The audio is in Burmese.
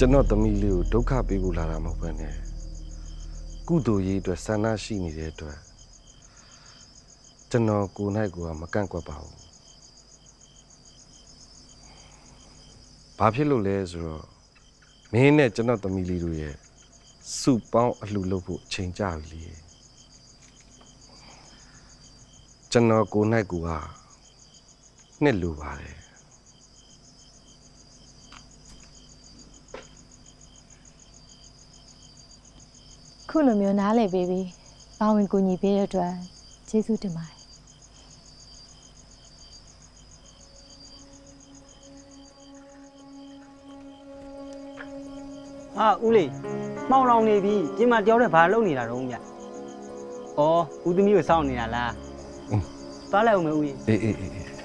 ကျွန်တော်သမီးလေးကိုဒုက္ခပေးဖို့လာတာမဟုတ်ဘဲနဲ့ကုသိုလ်ရေးအတွက်ဆန္ဒရှိနေတဲ့အတွက်ကျွန်တော်ကိုယ်၌ကိုယ်ကမကန့်ကွက်ပါဘူးဘာဖြစ်လို့လဲဆိုတော့မင်းနဲ့ကျွန်တော်သမီးလေးတို့ရဲ့စုပေါင်းအလှလုပ်ဖို့အချိန်ကြပြီလေကျွန်တော်ကိုယ်၌ကိုယ်ကနှစ်လူပါတယ် ခုလိုမျိုးနားလည်ပေးပြီးပါဝင်ကူညီပေးတဲ့အတွက်ကျေးဇူးတင်ပါတယ်ဟာဦးလေးမှောင်လောင်နေပြီပြင်မှာတယောက်တည်းဘာလုပ်နေတာတော့ဗျ။အော်ဦးသမီးကိုစောင့်နေတာလား။သွားလိုက်အောင်မယ်ဦးကြီးအေးအေးအေးအေး